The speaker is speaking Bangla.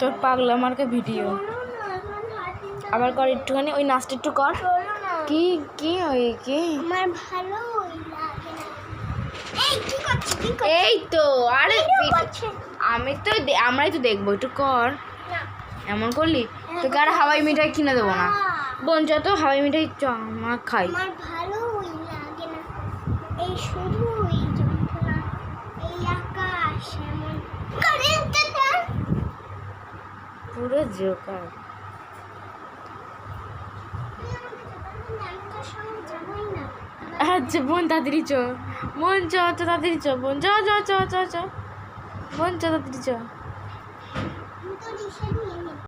তোর পাগলা মার্কা ভিডিও আবার কর একটুখানি ওই নাচটা একটু কর। কি কি ওই কি? এই তো আরে আমি তো আমরাই তো দেখব একটু কর। এমন করলি? তোকে আর হাওয়াই মিঠাই কিনে দেবো না। বোন যত হাওয়াই মিঠাই চ মা খাই। ভালো শুধু এই যন্ত্রণা এই আকাশ এমন। পুরো জোকার। আচ্ছা বোন তাড়াতাড়ি চ। বোন চ তাড়াতাড়ি চ। বোন চ চ চ চ চ। বোন চ তাড়াতাড়ি চ।